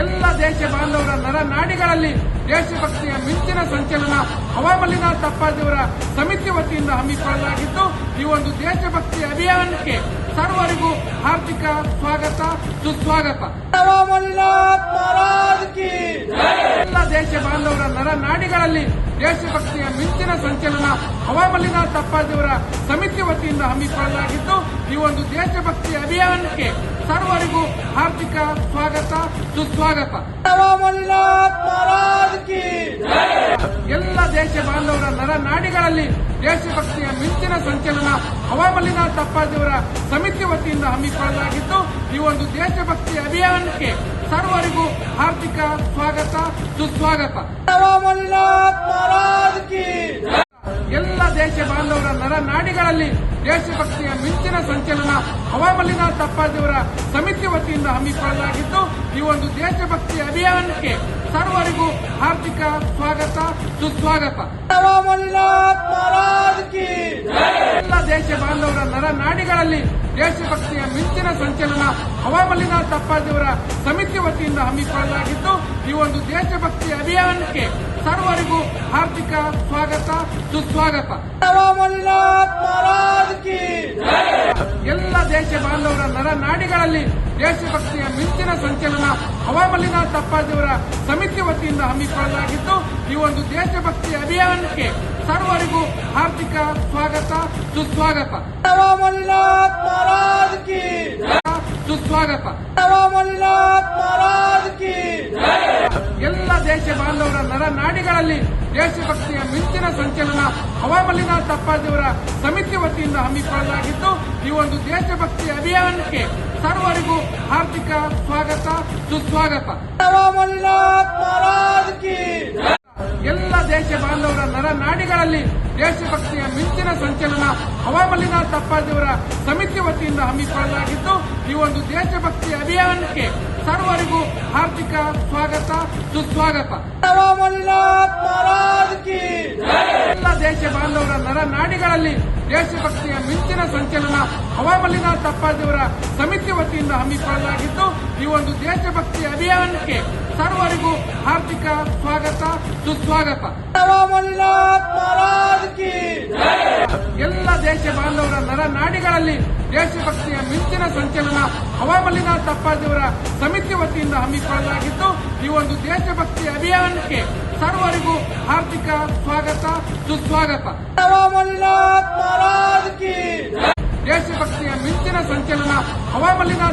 ಎಲ್ಲ ದೇಶ ಬಾಂಧವರ ನರ ನಾಡಿಗಳಲ್ಲಿ ದೇಶಭಕ್ತಿಯ ಮಿಂಚಿನ ಸಂಚಲನ ಹವಾಮಲ್ಲಿನಾಥ್ ತಪ್ಪಾಜಿಯವರ ಸಮಿತಿ ವತಿಯಿಂದ ಹಮ್ಮಿಕೊಳ್ಳಲಾಗಿದ್ದು, ಈ ಒಂದು ದೇಶಭಕ್ತಿ ಅಭಿಯಾನಕ್ಕೆ ಸರ್ವರಿಗೂ ಹಾರ್ದಿಕ ಸ್ವಾಗತ, ಸುಸ್ವಾಗತ. ದೇಶ ಬಾಂಧವರ ನರ ನಾಡಿಗಳಲ್ಲಿ ದೇಶಭಕ್ತಿಯ ಮಿಂಚಿನ ಸಂಚಲನ ಹವಾಮಲ್ಲಿನ ತಪ್ಪಾಜಿಯವರ ಸಮಿತಿ ವತಿಯಿಂದ ಹಮ್ಮಿಕೊಳ್ಳಲಾಗಿದ್ದು, ಈ ಒಂದು ದೇಶಭಕ್ತಿ ಅಭಿಯಾನಕ್ಕೆ ಸರ್ವರಿಗೂ ಹಾರ್ದಿಕ ಸ್ವಾಗತ, ಸುಸ್ವಾಗತ. ಎಲ್ಲ ದೇಶ ಬಾಂಧವರ ನರ ನಾಡಿಗಳಲ್ಲಿ ದೇಶಭಕ್ತಿಯ ಮಿಂಚಿನ ಸಂಚಲನ ಹವಾಮಲ್ಲಿನ ತಪ್ಪಾಜಿಯವರ ಸಮಿತಿ ವತಿಯಿಂದ ಹಮ್ಮಿಕೊಳ್ಳಲಾಗಿದ್ದು, ಈ ಒಂದು ದೇಶಭಕ್ತಿ ಅಭಿಯಾನಕ್ಕೆ ಸರ್ವರಿಗೂ ಹಾರ್ದಿಕ ಸ್ವಾಗತ, ಸುಸ್ವಾಗತ. ಎಲ್ಲ ದೇಶ ಬಾಂಧವರ ನರ ನಾಡಿಗಳಲ್ಲಿ ದೇಶಭಕ್ತಿಯ ಮಿಂಚಿನ ಸಂಚಲನ ಹವಾಮಲ್ಲಿನಾಥ್ ತಪ್ಪಾಜಿಯವರ ಸಮಿತಿ ವತಿಯಿಂದ ಹಮ್ಮಿಕೊಳ್ಳಲಾಗಿದ್ದು, ಈ ಒಂದು ದೇಶಭಕ್ತಿ ಅಭಿಯಾನಕ್ಕೆ ಸರ್ವರಿಗೂ ಹಾರ್ದಿಕ ಸ್ವಾಗತ, ಸುಸ್ವಾಗತ. ಎಲ್ಲ ದೇಶ ಬಾಂಧವರ ನಾಡಿಗಳಲ್ಲಿ ದೇಶಭಕ್ತಿಯ ಮಿಂಚಿನ ಸಂಚಲನ ಹವಾಮಲ್ಲಿನಾಥ್ ತಪ್ಪಾಜಿಯವರ ಸಮಿತಿ ವತಿಯಿಂದ ಹಮ್ಮಿಕೊಳ್ಳಲಾಗಿದ್ದು ಈ ಒಂದು ದೇಶಭಕ್ತಿ ಅಭಿಯಾನಕ್ಕೆ ಸರ್ವರಿಗೂ ಹಾರ್ದಿಕ ಸ್ವಾಗತ ಸುಸ್ವಾಗತ. ಎಲ್ಲ ದೇಶ ಬಾಂಧವರ ನಾಡಿಗಳಲ್ಲಿ ದೇಶಭಕ್ತಿಯ ಮಿಂಚಿನ ಸಂಚಲನ ಹವಾಮಲಿನ ತಪ್ಪಾಜಿಯವರ ಸಮಿತಿ ವತಿಯಿಂದ ಹಮ್ಮಿಕೊಳ್ಳಲಾಗಿದ್ದು, ಈ ಒಂದು ದೇಶಭಕ್ತಿ ಅಭಿಯಾನಕ್ಕೆ ಸರ್ವರಿಗೂ ಹಾರ್ದಿಕ ಸ್ವಾಗತ, ಸುಸ್ವಾಗತ. ದೇಶ ಬಾಂಧವರ ನರ ನಾಡಿಗಳಲ್ಲಿ ದೇಶಭಕ್ತಿಯ ಮಿಂಚಿನ ಸಂಚಲನ ಹವಾಮಲ್ಲಿನಾಥ್ ತಪ್ಪಾಜಿಯವರ ಸಮಿತಿ ವತಿಯಿಂದ ಹಮ್ಮಿಕೊಳ್ಳಲಾಗಿದ್ದು ಈ ಒಂದು ದೇಶಭಕ್ತಿ ಅಭಿಯಾನಕ್ಕೆ ಸರ್ವರಿಗೂ ಹಾರ್ದಿಕ ಸ್ವಾಗತ ಸುಸ್ವಾಗತ. ಎಲ್ಲ ದೇಶ ಬಾಂಧವರ ನರ ನಾಡಿಗಳಲ್ಲಿ ದೇಶಭಕ್ತಿಯ ಮಿಂಚಿನ ಸಂಚಲನ ಹವಾಮಲ್ಲಿನಾಥ್ ತಪ್ಪಾಜಿಯವರ ಸಮಿತಿ ವತಿಯಿಂದ ಹಮ್ಮಿಕೊಳ್ಳಲಾಗಿದ್ದು ಈ ಒಂದು ದೇಶಭಕ್ತಿ ಅಭಿಯಾನಕ್ಕೆ ಸರ್ವರಿಗೂ ಹಾರ್ದಿಕ ಸ್ವಾಗತ, ಸುಸ್ವಾಗತ. ಎಲ್ಲ ದೇಶ ಬಾಂಧವರ ನರನಾಡಿಗಳಲ್ಲಿ ದೇಶಭಕ್ತಿಯ ಮಿಂಚಿನ ಸಂಚಲನ ಹವಾಮಲ್ಲಿನಾಥ್ ತಪ್ಪಾಜಿಯವರ ಸಮಿತಿ ವತಿಯಿಂದ ಹಮ್ಮಿಕೊಳ್ಳಲಾಗಿದ್ದು, ಈ ಒಂದು ದೇಶಭಕ್ತಿ ಅಭಿಯಾನಕ್ಕೆ ಸರ್ವರಿಗೂ ಹಾರ್ದಿಕ ಸ್ವಾಗತ, ಸುಸ್ವಾಗತ. ಎಲ್ಲ ದೇಶ ಬಾಂಧವರ ನರನಾಡಿಗಳಲ್ಲಿ ದೇಶಭಕ್ತಿಯ ಮಿಂಚಿನ ಸಂಚಲನ ಹವಾಮಲ್ಲಿನಾಥ್ ತಪ್ಪಾಜಿಯವರ ಸಮಿತಿ ವತಿಯಿಂದ ಹಮ್ಮಿಕೊಳ್ಳಲಾಗಿದ್ದು ಈ ಒಂದು ದೇಶಭಕ್ತಿ ಅಭಿಯಾನಕ್ಕೆ ಸರ್ವರಿಗೂ ಹಾರ್ದಿಕ ಸ್ವಾಗತ ಸುಸ್ವಾಗತ. ದೇಶಭಕ್ತಿಯ ಮಿಂಚಿನ ಸಂಚಲನ ಹವಾಮಲಿನ